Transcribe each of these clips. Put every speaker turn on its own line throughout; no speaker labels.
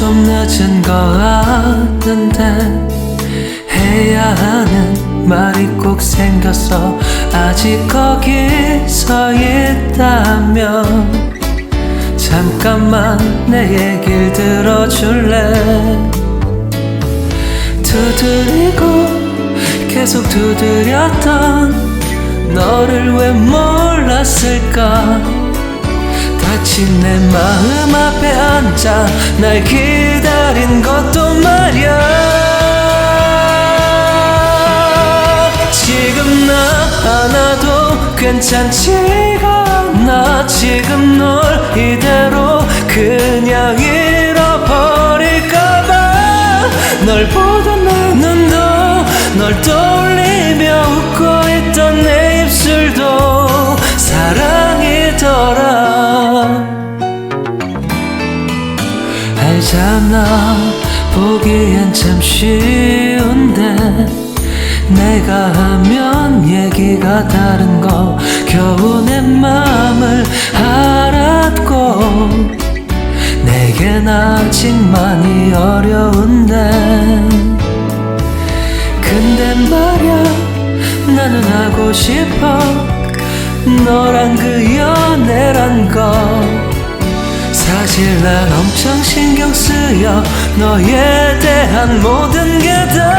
늦은 거 아는데 해야 하는 말이 꼭 생겼어 아직 거기 서 있다면 잠깐만 내 얘길 들어줄래? 두드리고 계속 두드렸던 너를 왜 몰랐을까 다친 내 마음 앞에 앉아 날 기다린 것도 말야. 지금 나 하나도 괜찮지가 않아 지금 널 이대로 그냥 잃어버릴까봐. 널 보던 내 눈도 널 떠올리 알잖아. 보기엔 참 쉬운데 내가 하면 얘기가 다른 거 겨우 내 맘을 알았고 내겐 아직 많이 어려운데 근데 말야 나는 하고 싶어 너랑 그거 사실 난 엄청 신경 쓰여 너에 대한 모든 게 다.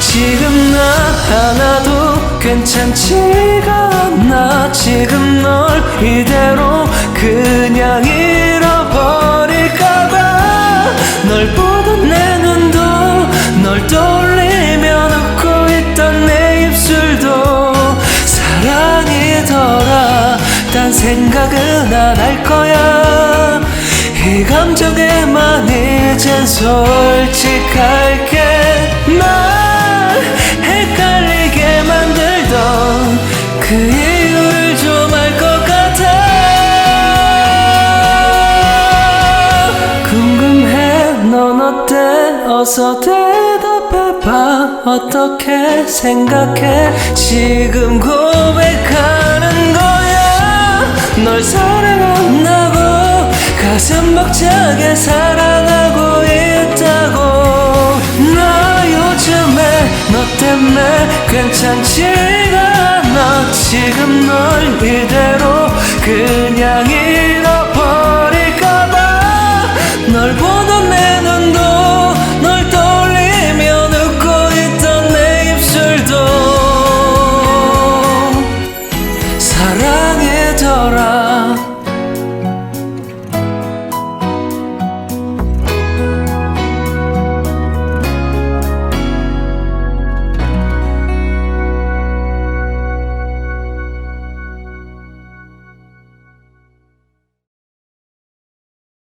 지금 나 하나도 괜찮지가 않아. 지금 널 이대로 그냥 잃 생각은 안 할 거야. 이 감정에만 이젠 솔직할게. 날 헷갈리게 만들던 그 이유를 좀 알 것 같아. 궁금해 넌 어때? 어서 대답해봐. 어떻게 생각해? 지금 거야 널 사랑한다고 가슴 벅차게 사랑하고 있다고. 나 요즘에 너 때문에 괜찮지가 않아. 지금 널 이대로 그냥 잃어버릴까봐 널 보던 내 눈도 널 떠올리며 웃고 있던 내 입술도 사랑해더라.